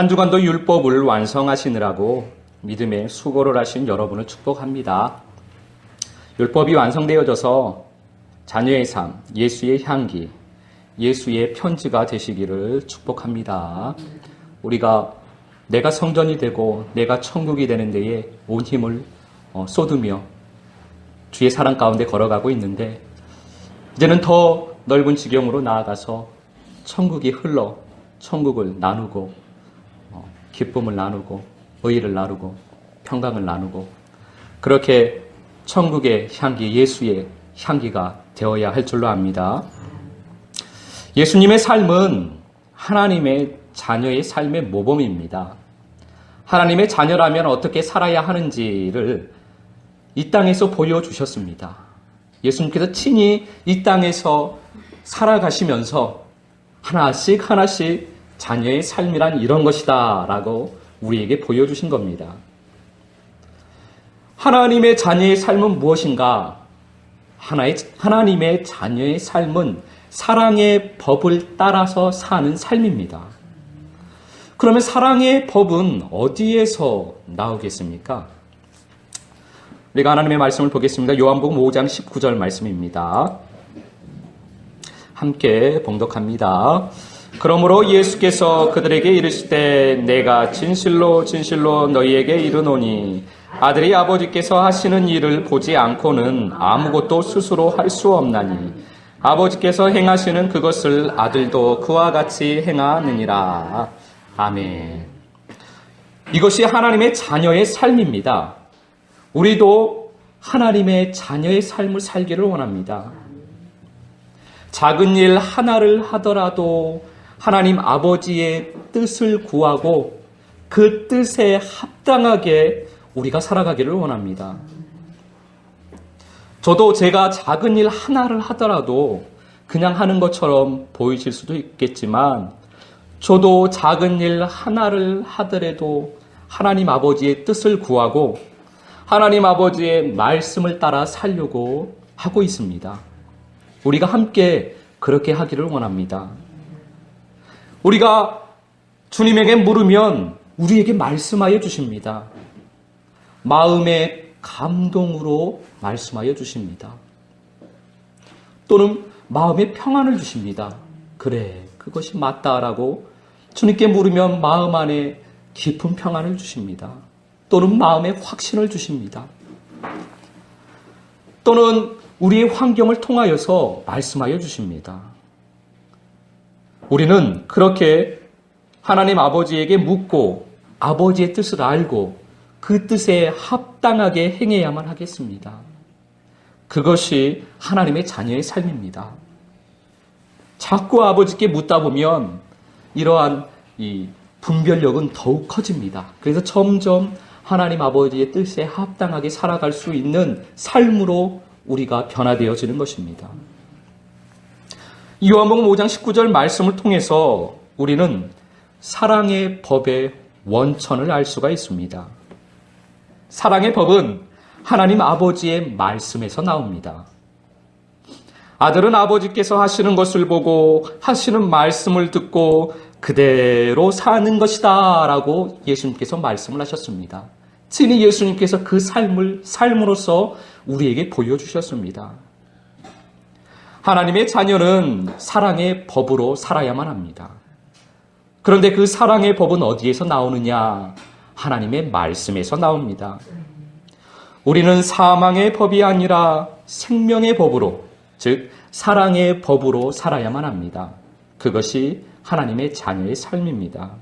한 주간도 율법을 완성하시느라고 믿음에 수고를 하신 여러분을 축복합니다. 율법이 완성되어져서 자녀의 삶, 예수의 향기, 예수의 편지가 되시기를 축복합니다. 우리가 내가 성전이 되고 내가 천국이 되는 데에 온 힘을 어, 쏟으며 주의 사랑 가운데 걸어가고 있는데 이제는 더 넓은 지경으로 나아가서 천국이 흘러 천국을 나누고 어, 기쁨을 나누고 의의를 나누고 평강을 나누고 그렇게 천국의 향기 예수의 향기가 되어야 할 줄로 압니다. 예수님의 삶은 하나님의 자녀의 삶의 모범입니다. 하나님의 자녀라면 어떻게 살아야 하는지를 이 땅에서 보여주셨습니다. 예수님께서 친히 이 땅에서 살아가시면서 하나씩 하나씩 자녀의 삶이란 이런 것이다 라고 우리에게 보여주신 겁니다. 하나님의 자녀의 삶은 무엇인가? 하나의, 하나님의 자녀의 삶은 사랑의 법을 따라서 사는 삶입니다. 그러면 사랑의 법은 어디에서 나오겠습니까? 우리가 하나님의 말씀을 보겠습니다. 요한복음 5장 19절 말씀입니다. 함께 봉독합니다. 그러므로 예수께서 그들에게 이르시되 내가 진실로 진실로 너희에게 이르노니 아들이 아버지께서 하시는 일을 보지 않고는 아무것도 스스로 할 수 없나니 아버지께서 행하시는 그것을 아들도 그와 같이 행하느니라. 아멘. 이것이 하나님의 자녀의 삶입니다. 우리도 하나님의 자녀의 삶을 살기를 원합니다. 작은 일 하나를 하더라도 하나님 아버지의 뜻을 구하고 그 뜻에 합당하게 우리가 살아가기를 원합니다. 저도 제가 작은 일 하나를 하더라도 그냥 하는 것처럼 보이실 수도 있겠지만 저도 작은 일 하나를 하더라도 하나님 아버지의 뜻을 구하고 하나님 아버지의 말씀을 따라 살려고 하고 있습니다. 우리가 함께 그렇게 하기를 원합니다. 우리가 주님에게 물으면 우리에게 말씀하여 주십니다. 마음의 감동으로 말씀하여 주십니다. 또는 마음의 평안을 주십니다. 그래, 그것이 맞다라고 주님께 물으면 마음 안에 깊은 평안을 주십니다. 또는 마음의 확신을 주십니다. 또는 우리의 환경을 통하여서 말씀하여 주십니다. 우리는 그렇게 하나님 아버지에게 묻고 아버지의 뜻을 알고 그 뜻에 합당하게 행해야만 하겠습니다. 그것이 하나님의 자녀의 삶입니다. 자꾸 아버지께 묻다 보면 이러한 이 분별력은 더욱 커집니다. 그래서 점점 하나님 아버지의 뜻에 합당하게 살아갈 수 있는 삶으로 우리가 변화되어지는 것입니다. 요한복음 5장 19절 말씀을 통해서 우리는 사랑의 법의 원천을 알 수가 있습니다. 사랑의 법은 하나님 아버지의 말씀에서 나옵니다. 아들은 아버지께서 하시는 것을 보고 하시는 말씀을 듣고 그대로 사는 것이다 라고 예수님께서 말씀을 하셨습니다. 친히 예수님께서 그 삶을 삶으로서 우리에게 보여주셨습니다. 하나님의 자녀는 사랑의 법으로 살아야만 합니다. 그런데 그 사랑의 법은 어디에서 나오느냐? 하나님의 말씀에서 나옵니다. 우리는 사망의 법이 아니라 생명의 법으로, 즉, 사랑의 법으로 살아야만 합니다. 그것이 하나님의 자녀의 삶입니다.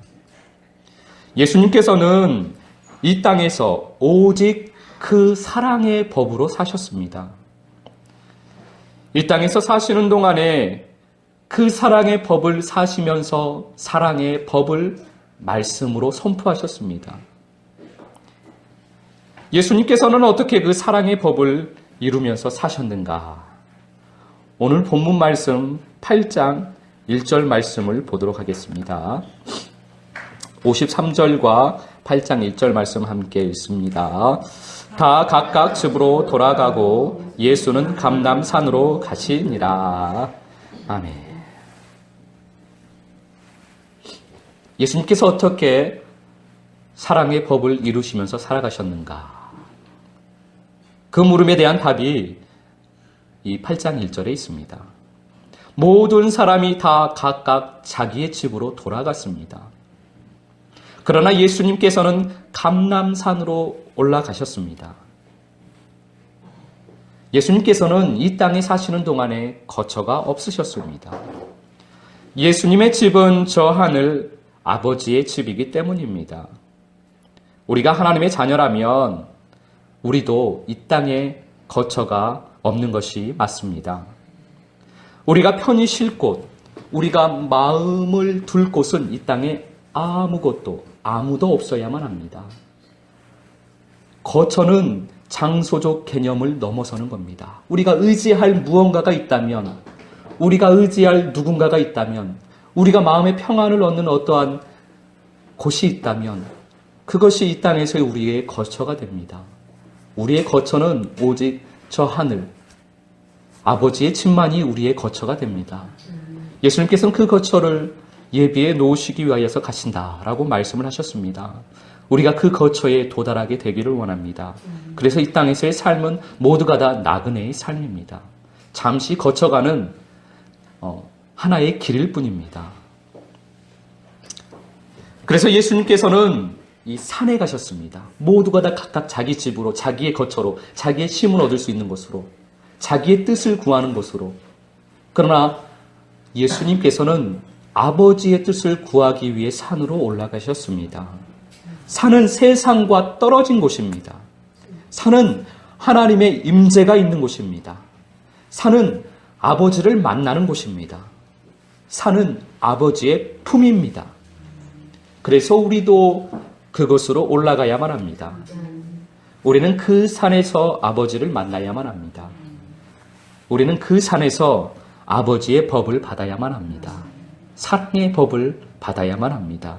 예수님께서는 이 땅에서 오직 그 사랑의 법으로 사셨습니다. 이 땅에서 사시는 동안에 그 사랑의 법을 사시면서 사랑의 법을 말씀으로 선포하셨습니다. 예수님께서는 어떻게 그 사랑의 법을 이루면서 사셨는가? 오늘 본문 말씀 8장 1절 말씀을 보도록 하겠습니다. 53절과 8장 1절 말씀 함께 읽습니다. 다 각각 집으로 돌아가고 예수는 감남산으로 가시니라. 아멘. 예수님께서 어떻게 사랑의 법을 이루시면서 살아가셨는가? 그 물음에 대한 답이 이 8장 1절에 있습니다. 모든 사람이 다 각각 자기의 집으로 돌아갔습니다. 그러나 예수님께서는 감남산으로 올라가셨습니다. 예수님께서는 이 땅에 사시는 동안에 거처가 없으셨습니다. 예수님의 집은 저 하늘 아버지의 집이기 때문입니다. 우리가 하나님의 자녀라면 우리도 이 땅에 거처가 없는 것이 맞습니다. 우리가 편히 쉴 곳, 우리가 마음을 둘 곳은 이 땅에 아무것도, 아무도 없어야만 합니다. 거처는 장소적 개념을 넘어서는 겁니다. 우리가 의지할 무언가가 있다면, 우리가 의지할 누군가가 있다면, 우리가 마음의 평안을 얻는 어떠한 곳이 있다면, 그것이 이 땅에서의 우리의 거처가 됩니다. 우리의 거처는 오직 저 하늘, 아버지의 집만이 우리의 거처가 됩니다. 예수님께서는 그 거처를 예비해 놓으시기 위하여서 가신다라고 말씀을 하셨습니다. 우리가 그 거처에 도달하게 되기를 원합니다. 그래서 이 땅에서의 삶은 모두가 다 나그네의 삶입니다. 잠시 거쳐가는 어, 하나의 길일 뿐입니다. 그래서 예수님께서는 이 산에 가셨습니다. 모두가 다 각각 자기 집으로, 자기의 거처로, 자기의 쉼을 얻을 수 있는 곳으로, 자기의 뜻을 구하는 곳으로. 그러나 예수님께서는 아버지의 뜻을 구하기 위해 산으로 올라가셨습니다. 산은 세상과 떨어진 곳입니다. 산은 하나님의 임재가 있는 곳입니다. 산은 아버지를 만나는 곳입니다. 산은 아버지의 품입니다. 그래서 우리도 그곳으로 올라가야만 합니다. 우리는 그 산에서 아버지를 만나야만 합니다. 우리는 그 산에서 아버지의 법을 받아야만 합니다. 사랑의 법을 받아야만 합니다.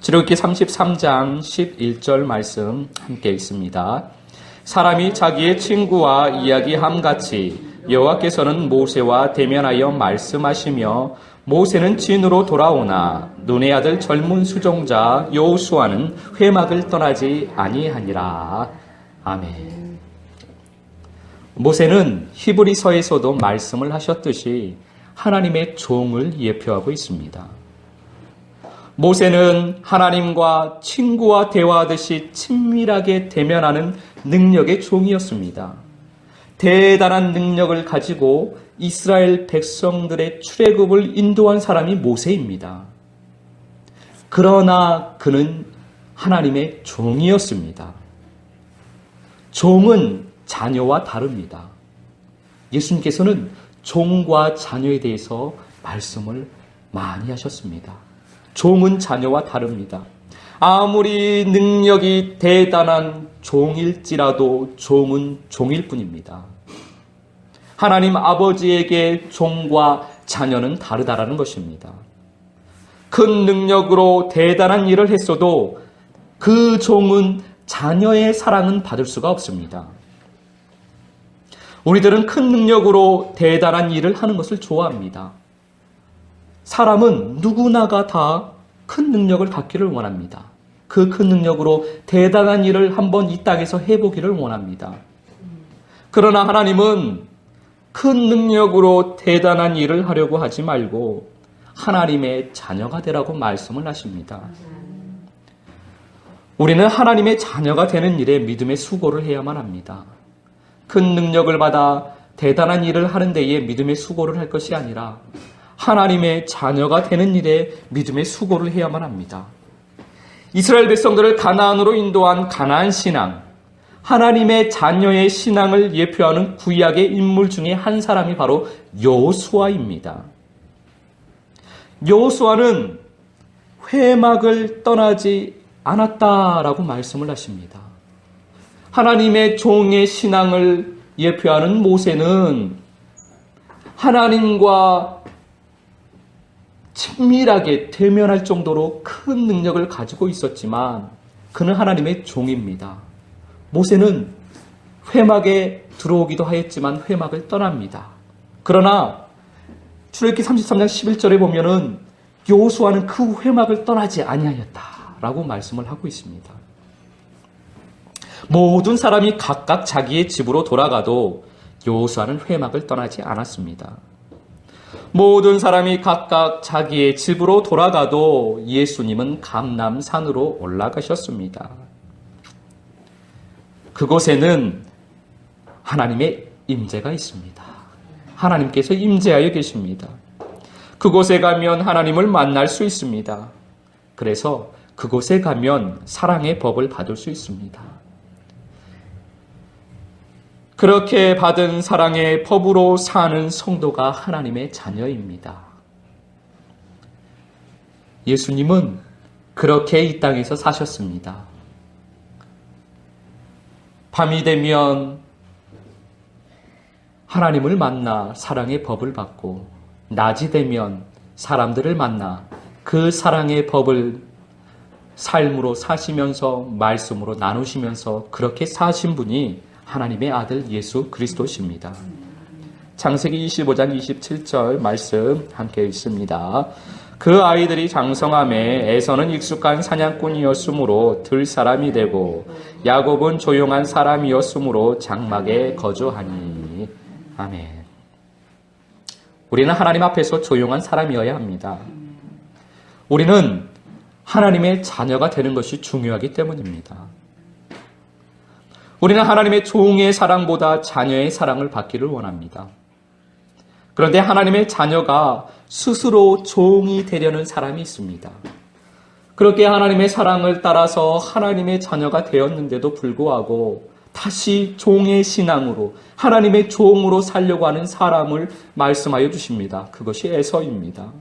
지록기 33장 11절 말씀 함께 있습니다. 사람이 자기의 친구와 이야기함 같이 여호와께서는 모세와 대면하여 말씀하시며 모세는 진으로 돌아오나 눈의 아들 젊은 수종자 여호수아는 회막을 떠나지 아니하니라. 아멘. 모세는 히브리서에서도 말씀을 하셨듯이 하나님의 종을 예표하고 있습니다. 모세는 하나님과 친구와 대화하듯이 친밀하게 대면하는 능력의 종이었습니다. 대단한 능력을 가지고 이스라엘 백성들의 출애굽을 인도한 사람이 모세입니다. 그러나 그는 하나님의 종이었습니다. 종은 자녀와 다릅니다. 예수님께서는 종과 자녀에 대해서 말씀을 많이 하셨습니다. 종은 자녀와 다릅니다. 아무리 능력이 대단한 종일지라도 종은 종일 뿐입니다. 하나님 아버지에게 종과 자녀는 다르다라는 것입니다. 큰 능력으로 대단한 일을 했어도 그 종은 자녀의 사랑은 받을 수가 없습니다. 우리들은 큰 능력으로 대단한 일을 하는 것을 좋아합니다. 사람은 누구나가 다 큰 능력을 갖기를 원합니다. 그 큰 능력으로 대단한 일을 한번 이 땅에서 해보기를 원합니다. 그러나 하나님은 큰 능력으로 대단한 일을 하려고 하지 말고 하나님의 자녀가 되라고 말씀을 하십니다. 우리는 하나님의 자녀가 되는 일에 믿음의 수고를 해야만 합니다. 큰 능력을 받아 대단한 일을 하는 데에 믿음의 수고를 할 것이 아니라 하나님의 자녀가 되는 일에 믿음의 수고를 해야만 합니다. 이스라엘 백성들을 가나안으로 인도한 가나안 신앙, 하나님의 자녀의 신앙을 예표하는 구약의 인물 중에 한 사람이 바로 여호수아입니다. 여호수아는 회막을 떠나지 않았다라고 말씀을 하십니다. 하나님의 종의 신앙을 예표하는 모세는 하나님과 친밀하게 대면할 정도로 큰 능력을 가지고 있었지만 그는 하나님의 종입니다. 모세는 회막에 들어오기도 하였지만 회막을 떠납니다. 그러나 출애굽기 33장 11절에 보면은 요수아는 그 회막을 떠나지 아니하였다라고 말씀을 하고 있습니다. 모든 사람이 각각 자기의 집으로 돌아가도 요수아는 회막을 떠나지 않았습니다. 모든 사람이 각각 자기의 집으로 돌아가도 예수님은 감남산으로 올라가셨습니다. 그곳에는 하나님의 임재가 있습니다. 하나님께서 임재하여 계십니다. 그곳에 가면 하나님을 만날 수 있습니다. 그래서 그곳에 가면 사랑의 법을 받을 수 있습니다. 그렇게 받은 사랑의 법으로 사는 성도가 하나님의 자녀입니다. 예수님은 그렇게 이 땅에서 사셨습니다. 밤이 되면 하나님을 만나 사랑의 법을 받고 낮이 되면 사람들을 만나 그 사랑의 법을 삶으로 사시면서 말씀으로 나누시면서 그렇게 사신 분이 하나님의 아들 예수 그리스도십니다. 창세기 25장 27절 말씀 함께 읽습니다. 그 아이들이 장성함에 에서는 익숙한 사냥꾼이었으므로 들 사람이 되고 야곱은 조용한 사람이었으므로 장막에 거주하니 아멘. 우리는 하나님 앞에서 조용한 사람이어야 합니다. 우리는 하나님의 자녀가 되는 것이 중요하기 때문입니다. 우리는 하나님의 종의 사랑보다 자녀의 사랑을 받기를 원합니다. 그런데 하나님의 자녀가 스스로 종이 되려는 사람이 있습니다. 그렇게 하나님의 사랑을 따라서 하나님의 자녀가 되었는데도 불구하고 다시 종의 신앙으로 하나님의 종으로 살려고 하는 사람을 말씀하여 주십니다. 그것이 에서입니다.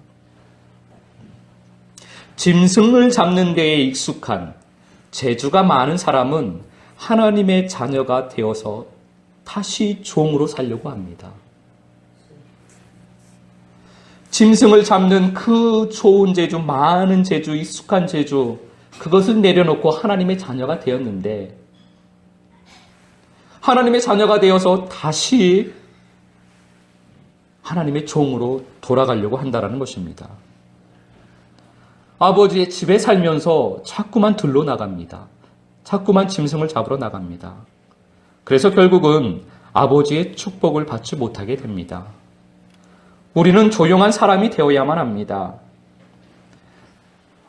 짐승을 잡는 데에 익숙한 재주가 많은 사람은 하나님의 자녀가 되어서 다시 종으로 살려고 합니다. 짐승을 잡는 그 좋은 재주, 많은 재주, 익숙한 재주, 그것을 내려놓고 하나님의 자녀가 되었는데, 하나님의 자녀가 되어서 다시 하나님의 종으로 돌아가려고 한다는 것입니다. 아버지의 집에 살면서 자꾸만 들러 나갑니다. 자꾸만 짐승을 잡으러 나갑니다. 그래서 결국은 아버지의 축복을 받지 못하게 됩니다. 우리는 조용한 사람이 되어야만 합니다.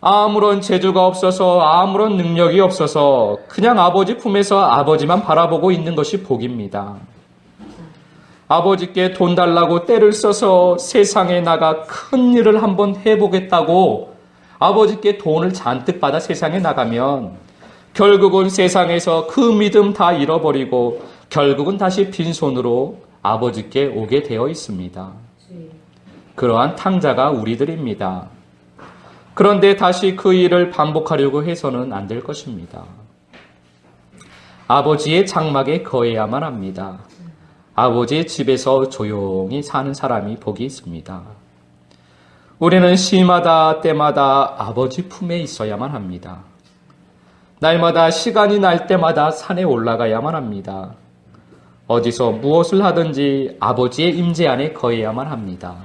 아무런 재주가 없어서 아무런 능력이 없어서 그냥 아버지 품에서 아버지만 바라보고 있는 것이 복입니다. 아버지께 돈 달라고 때를 써서 세상에 나가 큰 일을 한번 해보겠다고 아버지께 돈을 잔뜩 받아 세상에 나가면 결국은 세상에서 그 믿음 다 잃어버리고 결국은 다시 빈손으로 아버지께 오게 되어 있습니다. 그러한 탕자가 우리들입니다. 그런데 다시 그 일을 반복하려고 해서는 안 될 것입니다. 아버지의 장막에 거해야만 합니다. 아버지의 집에서 조용히 사는 사람이 복이 있습니다. 우리는 시마다 때마다 아버지 품에 있어야만 합니다. 날마다 시간이 날 때마다 산에 올라가야만 합니다. 어디서 무엇을 하든지 아버지의 임재 안에 거해야만 합니다.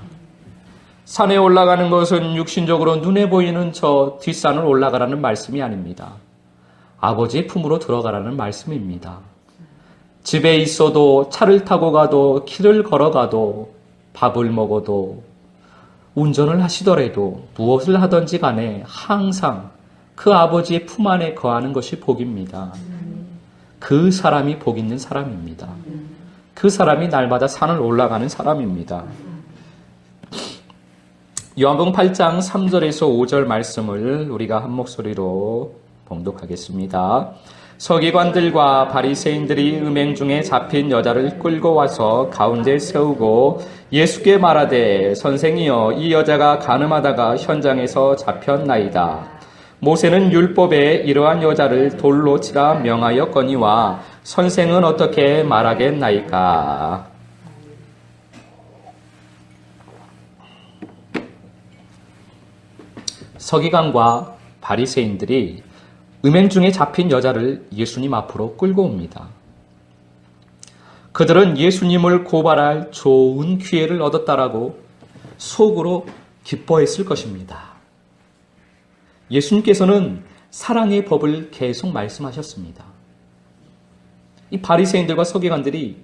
산에 올라가는 것은 육신적으로 눈에 보이는 저 뒷산을 올라가라는 말씀이 아닙니다. 아버지의 품으로 들어가라는 말씀입니다. 집에 있어도 차를 타고 가도 길을 걸어가도 밥을 먹어도 운전을 하시더라도 무엇을 하든지 간에 항상 그 아버지의 품 안에 거하는 것이 복입니다. 그 사람이 복 있는 사람입니다. 그 사람이 날마다 산을 올라가는 사람입니다. 요한복음 8장 3절에서 5절 말씀을 우리가 한 목소리로 봉독하겠습니다. 서기관들과 바리새인들이 음행 중에 잡힌 여자를 끌고 와서 가운데 세우고 예수께 말하되 선생이여 이 여자가 가늠하다가 현장에서 잡혔나이다. 모세는 율법에 이러한 여자를 돌로 치라 명하였거니와 선생은 어떻게 말하겠나이까? 서기관과 바리새인들이 음행 중에 잡힌 여자를 예수님 앞으로 끌고 옵니다. 그들은 예수님을 고발할 좋은 기회를 얻었다라고 속으로 기뻐했을 것입니다. 예수님께서는 사랑의 법을 계속 말씀하셨습니다. 이 바리새인들과 서기관들이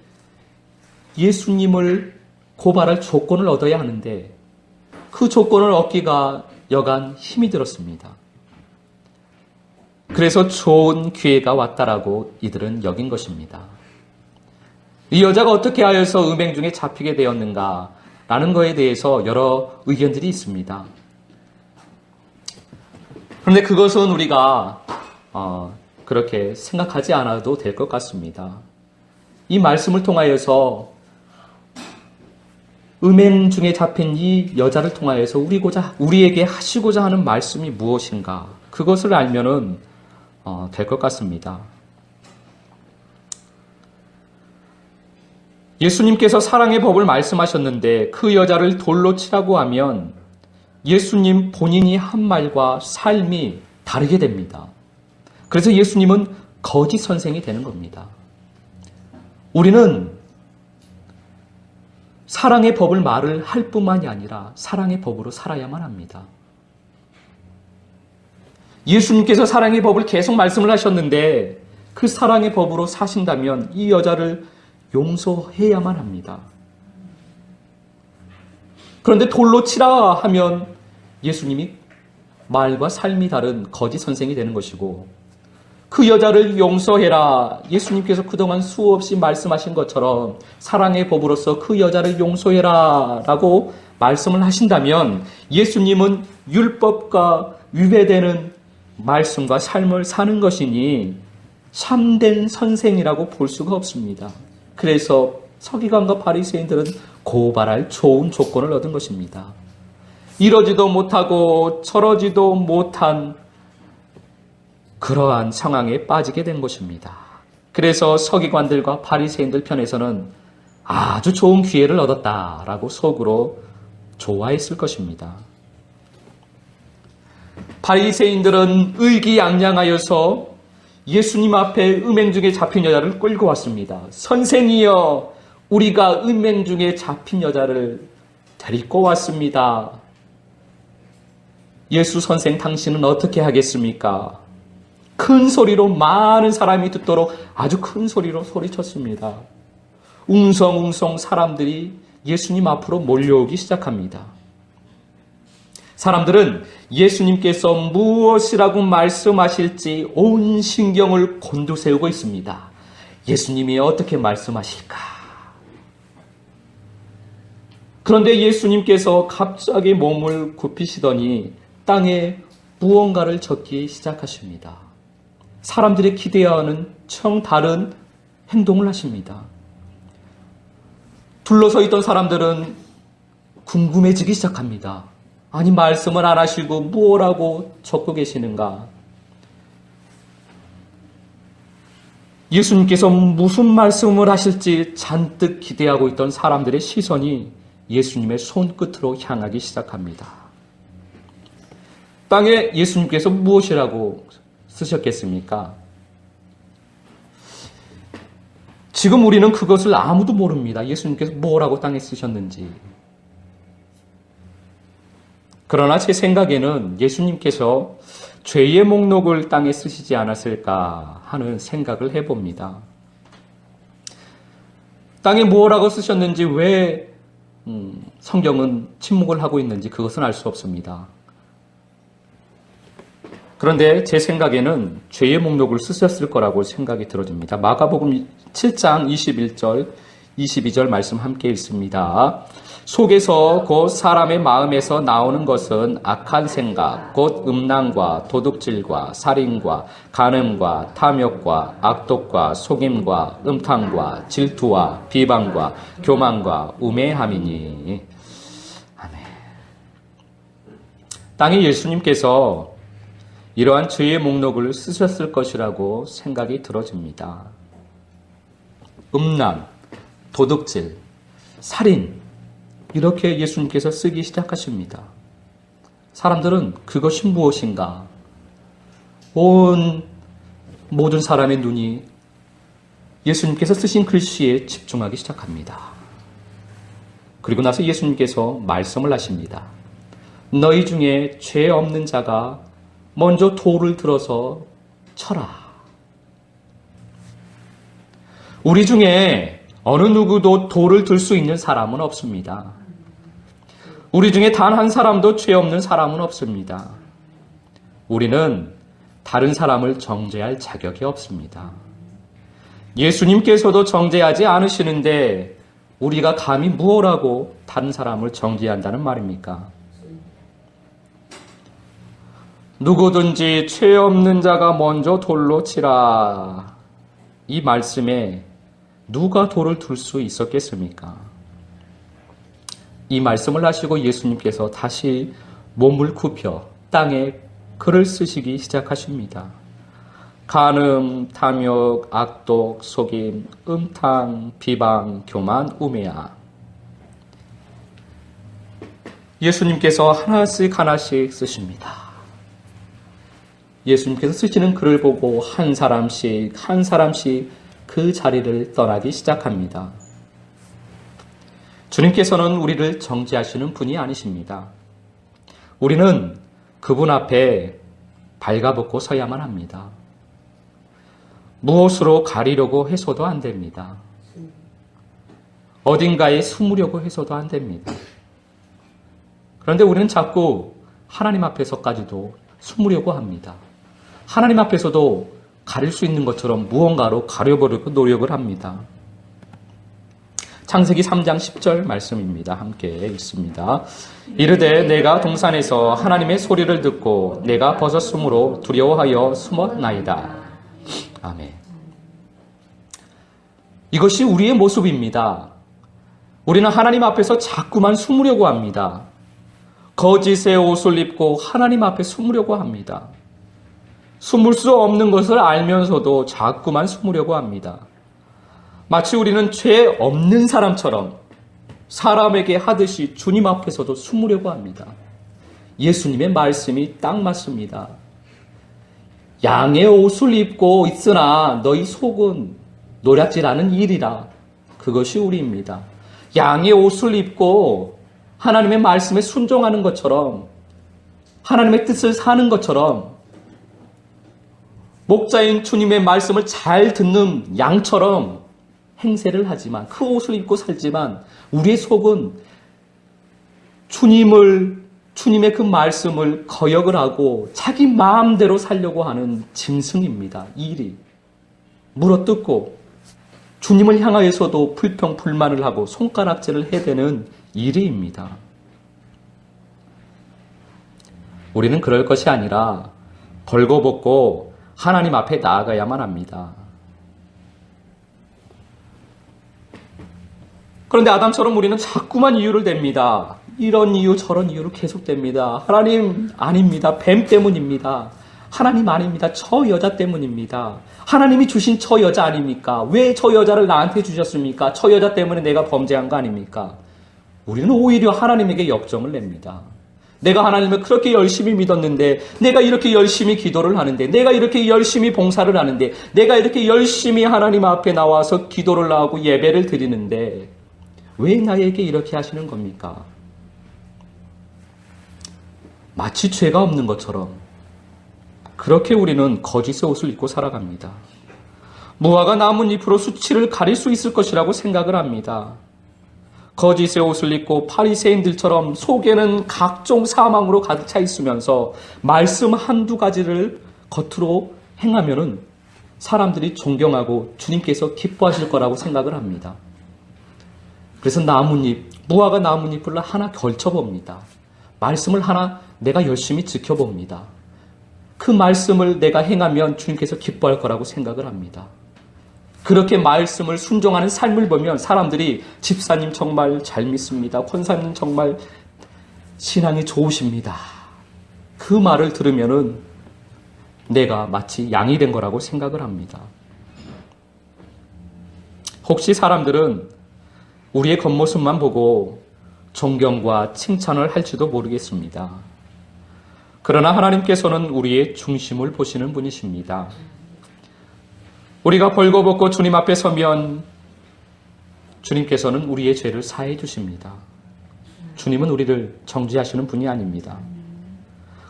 예수님을 고발할 조건을 얻어야 하는데 그 조건을 얻기가 여간 힘이 들었습니다. 그래서 좋은 기회가 왔다라고 이들은 여긴 것입니다. 이 여자가 어떻게 하여서 음행 중에 잡히게 되었는가? 라는 것에 대해서 여러 의견들이 있습니다. 그런데 그것은 우리가 어, 그렇게 생각하지 않아도 될 것 같습니다. 이 말씀을 통하여서 음행 중에 잡힌 이 여자를 통하여서 우리고자 우리에게 하시고자 하는 말씀이 무엇인가 그것을 알면은 어, 될 것 같습니다. 예수님께서 사랑의 법을 말씀하셨는데 그 여자를 돌로 치라고 하면 예수님 본인이 한 말과 삶이 다르게 됩니다. 그래서 예수님은 거짓 선생이 되는 겁니다. 우리는 사랑의 법을 말을 할 뿐만이 아니라 사랑의 법으로 살아야만 합니다. 예수님께서 사랑의 법을 계속 말씀을 하셨는데 그 사랑의 법으로 사신다면 이 여자를 용서해야만 합니다. 그런데 돌로 치라 하면 예수님이 말과 삶이 다른 거짓 선생이 되는 것이고 그 여자를 용서해라. 예수님께서 그동안 수없이 말씀하신 것처럼 사랑의 법으로서 그 여자를 용서해라. 라고 말씀을 하신다면 예수님은 율법과 위배되는 말씀과 삶을 사는 것이니 참된 선생이라고 볼 수가 없습니다. 그래서 서기관과 바리새인들은 고발할 좋은 조건을 얻은 것입니다. 이러지도 못하고 저러지도 못한 그러한 상황에 빠지게 된 것입니다. 그래서 서기관들과 바리새인들 편에서는 아주 좋은 기회를 얻었다라고 속으로 좋아했을 것입니다. 바리새인들은 의기양양하여서 예수님 앞에 음행 중에 잡힌 여자를 끌고 왔습니다. 선생이여, 우리가 음행 중에 잡힌 여자를 데리고 왔습니다. 예수 선생 당신은 어떻게 하겠습니까? 큰 소리로 많은 사람이 듣도록 아주 큰 소리로 소리쳤습니다. 웅성웅성 사람들이 예수님 앞으로 몰려오기 시작합니다. 사람들은 예수님께서 무엇이라고 말씀하실지 온 신경을 곤두세우고 있습니다. 예수님이 어떻게 말씀하실까? 그런데 예수님께서 갑자기 몸을 굽히시더니 땅에 무언가를 적기 시작하십니다. 사람들이 기대하는 청 다른 행동을 하십니다. 둘러서 있던 사람들은 궁금해지기 시작합니다. 아니, 말씀을 안 하시고 무엇라고 적고 계시는가? 예수님께서 무슨 말씀을 하실지 잔뜩 기대하고 있던 사람들의 시선이 예수님의 손끝으로 향하기 시작합니다. 땅에 예수님께서 무엇이라고 쓰셨겠습니까? 지금 우리는 그것을 아무도 모릅니다. 예수님께서 뭐라고 땅에 쓰셨는지. 그러나 제 생각에는 예수님께서 죄의 목록을 땅에 쓰시지 않았을까 하는 생각을 해봅니다. 땅에 무엇라고 쓰셨는지 왜 음, 성경은 침묵을 하고 있는지 그것은 알 수 없습니다. 그런데 제 생각에는 죄의 목록을 쓰셨을 거라고 생각이 들어집니다. 마가복음 7장 21절, 22절 말씀 함께 읽습니다. 속에서 곧 사람의 마음에서 나오는 것은 악한 생각, 곧 음란과 도둑질과 살인과 간음과 탐욕과 악독과 속임과 음탕과 질투와 비방과 교만과 우매함이니. 아멘. 땅에 예수님께서 이러한 죄의 목록을 쓰셨을 것이라고 생각이 들어집니다. 음란, 도둑질, 살인, 이렇게 예수님께서 쓰기 시작하십니다. 사람들은 그것이 무엇인가? 온 모든 사람의 눈이 예수님께서 쓰신 글씨에 집중하기 시작합니다. 그리고 나서 예수님께서 말씀을 하십니다. 너희 중에 죄 없는 자가 먼저 돌을 들어서 쳐라. 우리 중에 어느 누구도 돌을 들 수 있는 사람은 없습니다. 우리 중에 단 한 사람도 죄 없는 사람은 없습니다. 우리는 다른 사람을 정죄할 자격이 없습니다. 예수님께서도 정죄하지 않으시는데 우리가 감히 무엇라고 다른 사람을 정죄한다는 말입니까? 누구든지 죄 없는 자가 먼저 돌로 치라. 이 말씀에 누가 돌을 둘 수 있었겠습니까? 이 말씀을 하시고 예수님께서 다시 몸을 굽혀 땅에 글을 쓰시기 시작하십니다. 간음, 탐욕, 악독, 속임, 음탕, 비방, 교만, 우매야. 예수님께서 하나씩 하나씩 쓰십니다. 예수님께서 쓰시는 글을 보고 한 사람씩 한 사람씩 그 자리를 떠나기 시작합니다. 주님께서는 우리를 정지하시는 분이 아니십니다. 우리는 그분 앞에 발가벗고 서야만 합니다. 무엇으로 가리려고 해서도 안 됩니다. 어딘가에 숨으려고 해서도 안 됩니다. 그런데 우리는 자꾸 하나님 앞에서까지도 숨으려고 합니다. 하나님 앞에서도 가릴 수 있는 것처럼 무언가로 가려보려고 노력을 합니다. 창세기 3장 10절 말씀입니다. 함께 읽습니다. 이르되 내가 동산에서 하나님의 소리를 듣고 내가 벗었으므로 두려워하여 숨었나이다. 아멘. 이것이 우리의 모습입니다. 우리는 하나님 앞에서 자꾸만 숨으려고 합니다. 거짓의 옷을 입고 하나님 앞에 숨으려고 합니다. 숨을 수 없는 것을 알면서도 자꾸만 숨으려고 합니다. 마치 우리는 죄 없는 사람처럼 사람에게 하듯이 주님 앞에서도 숨으려고 합니다. 예수님의 말씀이 딱 맞습니다. 양의 옷을 입고 있으나 너희 속은 노략질하는 일이라. 그것이 우리입니다. 양의 옷을 입고 하나님의 말씀에 순종하는 것처럼 하나님의 뜻을 사는 것처럼 목자인 주님의 말씀을 잘 듣는 양처럼 행세를 하지만 그 옷을 입고 살지만 우리의 속은 주님을 주님의 그 말씀을 거역을 하고 자기 마음대로 살려고 하는 짐승입니다. 이 일이 물어뜯고 주님을 향하여서도 불평 불만을 하고 손가락질을 해대는 일이입니다. 우리는 그럴 것이 아니라 벌거벗고 하나님 앞에 나아가야만 합니다. 그런데 아담처럼 우리는 자꾸만 이유를 댑니다. 이런 이유 저런 이유로 계속됩니다. 하나님 아닙니다. 뱀 때문입니다. 하나님 아닙니다. 저 여자 때문입니다. 하나님이 주신 저 여자 아닙니까? 왜 저 여자를 나한테 주셨습니까? 저 여자 때문에 내가 범죄한 거 아닙니까? 우리는 오히려 하나님에게 역정을 냅니다. 내가 하나님을 그렇게 열심히 믿었는데, 내가 이렇게 열심히 기도를 하는데, 내가 이렇게 열심히 봉사를 하는데, 내가 이렇게 열심히 하나님 앞에 나와서 기도를 하고 예배를 드리는데, 왜 나에게 이렇게 하시는 겁니까? 마치 죄가 없는 것처럼 그렇게 우리는 거짓의 옷을 입고 살아갑니다. 무화과 나뭇잎으로 수치를 가릴 수 있을 것이라고 생각을 합니다. 거짓의 옷을 입고 파리새인들처럼 속에는 각종 사망으로 가득 차 있으면서 말씀 한두 가지를 겉으로 행하면은 사람들이 존경하고 주님께서 기뻐하실 거라고 생각을 합니다. 그래서 나뭇잎, 무화과 나뭇잎을 하나 걸쳐봅니다. 말씀을 하나 내가 열심히 지켜봅니다. 그 말씀을 내가 행하면 주님께서 기뻐할 거라고 생각을 합니다. 그렇게 말씀을 순종하는 삶을 보면 사람들이 집사님 정말 잘 믿습니다. 권사님 정말 신앙이 좋으십니다. 그 말을 들으면은 내가 마치 양이 된 거라고 생각을 합니다. 혹시 사람들은 우리의 겉모습만 보고 존경과 칭찬을 할지도 모르겠습니다. 그러나 하나님께서는 우리의 중심을 보시는 분이십니다. 우리가 벌거벗고 주님 앞에 서면 주님께서는 우리의 죄를 사해 주십니다. 주님은 우리를 정지하시는 분이 아닙니다.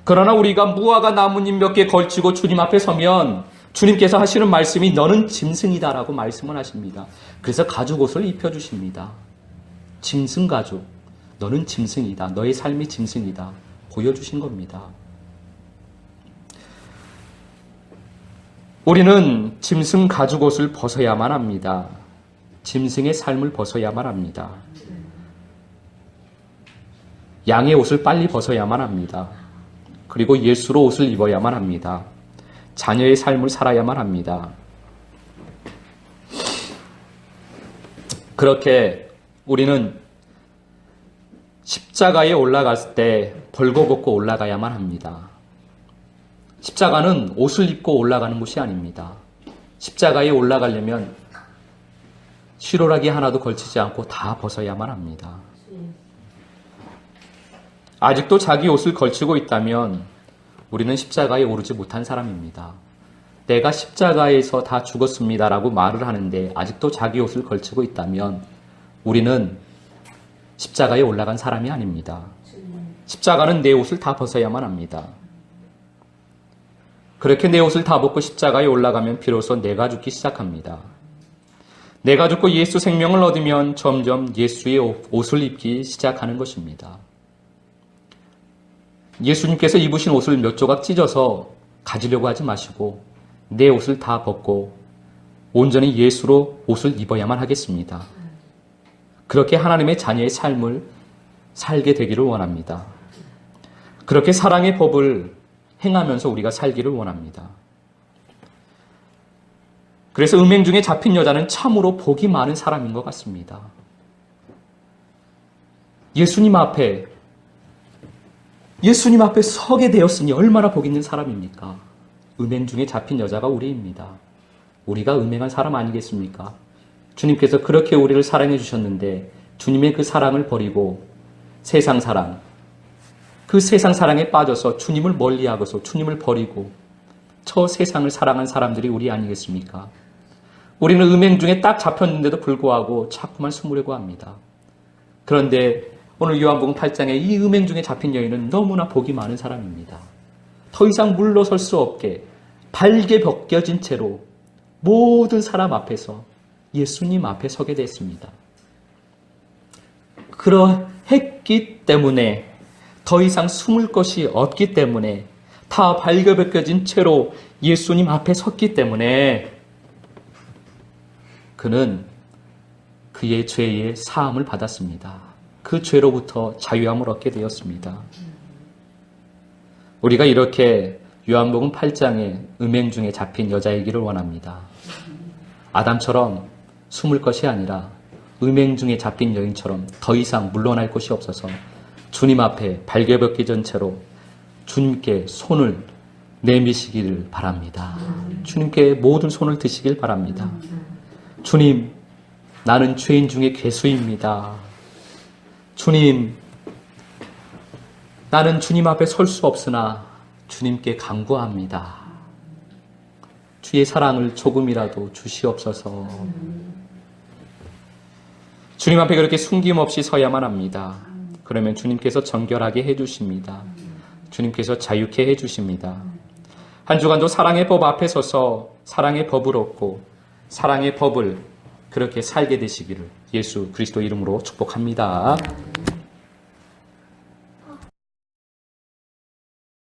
그러나 우리가 무화과 나뭇잎 몇 개 걸치고 주님 앞에 서면 주님께서 하시는 말씀이 너는 짐승이다라고 말씀을 하십니다. 그래서 가죽 옷을 입혀 주십니다. 짐승 가죽. 너는 짐승이다. 너의 삶이 짐승이다. 보여주신 겁니다. 우리는 짐승 가죽 옷을 벗어야만 합니다. 짐승의 삶을 벗어야만 합니다. 양의 옷을 빨리 벗어야만 합니다. 그리고 예수로 옷을 입어야만 합니다. 자녀의 삶을 살아야만 합니다. 그렇게 우리는 십자가에 올라갔을 때 벌거벗고 올라가야만 합니다. 십자가는 옷을 입고 올라가는 것이 아닙니다. 십자가에 올라가려면 시로라기 하나도 걸치지 않고 다 벗어야만 합니다. 아직도 자기 옷을 걸치고 있다면 우리는 십자가에 오르지 못한 사람입니다. 내가 십자가에서 다 죽었습니다라고 말을 하는데 아직도 자기 옷을 걸치고 있다면 우리는 십자가에 올라간 사람이 아닙니다. 십자가는 내 옷을 다 벗어야만 합니다. 그렇게 내 옷을 다 벗고 십자가에 올라가면 비로소 내가 죽기 시작합니다. 내가 죽고 예수 생명을 얻으면 점점 예수의 옷을 입기 시작하는 것입니다. 예수님께서 입으신 옷을 몇 조각 찢어서 가지려고 하지 마시고 내 옷을 다 벗고 온전히 예수로 옷을 입어야만 하겠습니다. 그렇게 하나님의 자녀의 삶을 살게 되기를 원합니다. 그렇게 사랑의 법을 행하면서 우리가 살기를 원합니다. 그래서 음행 중에 잡힌 여자는 참으로 복이 많은 사람인 것 같습니다. 예수님 앞에 예수님 앞에 서게 되었으니 얼마나 복 있는 사람입니까? 음행 중에 잡힌 여자가 우리입니다. 우리가 음행한 사람 아니겠습니까? 주님께서 그렇게 우리를 사랑해 주셨는데 주님의 그 사랑을 버리고 세상 사랑, 그 세상 사랑에 빠져서 주님을 멀리하고서 주님을 버리고 저 세상을 사랑한 사람들이 우리 아니겠습니까? 우리는 음행 중에 딱 잡혔는데도 불구하고 자꾸만 숨으려고 합니다. 그런데 오늘 요한복음 8장에 이 음행 중에 잡힌 여인은 너무나 복이 많은 사람입니다. 더 이상 물러설 수 없게 발게 벗겨진 채로 모든 사람 앞에서 예수님 앞에 서게 됐습니다. 그러했기 때문에 더 이상 숨을 것이 없기 때문에 다 발겨 벗겨진 채로 예수님 앞에 섰기 때문에 그는 그의 죄의 사함을 받았습니다. 그 죄로부터 자유함을 얻게 되었습니다. 우리가 이렇게 요한복음 8장의 음행 중에 잡힌 여자이기를 원합니다. 아담처럼 숨을 것이 아니라 음행 중에 잡힌 여인처럼 더 이상 물러날 곳이 없어서 주님 앞에 발겨벗기 전체로 주님께 손을 내미시기를 바랍니다. 주님께 모든 손을 드시길 바랍니다. 주님, 나는 죄인 중에 괴수입니다. 주님, 나는 주님 앞에 설 수 없으나 주님께 간구합니다. 주의 사랑을 조금이라도 주시옵소서. 주님 앞에 그렇게 숨김없이 서야만 합니다. 그러면 주님께서 정결하게 해주십니다. 주님께서 자유케 해주십니다. 한 주간도 사랑의 법 앞에 서서 사랑의 법을 얻고 사랑의 법을 그렇게 살게 되시기를 예수 그리스도 이름으로 축복합니다.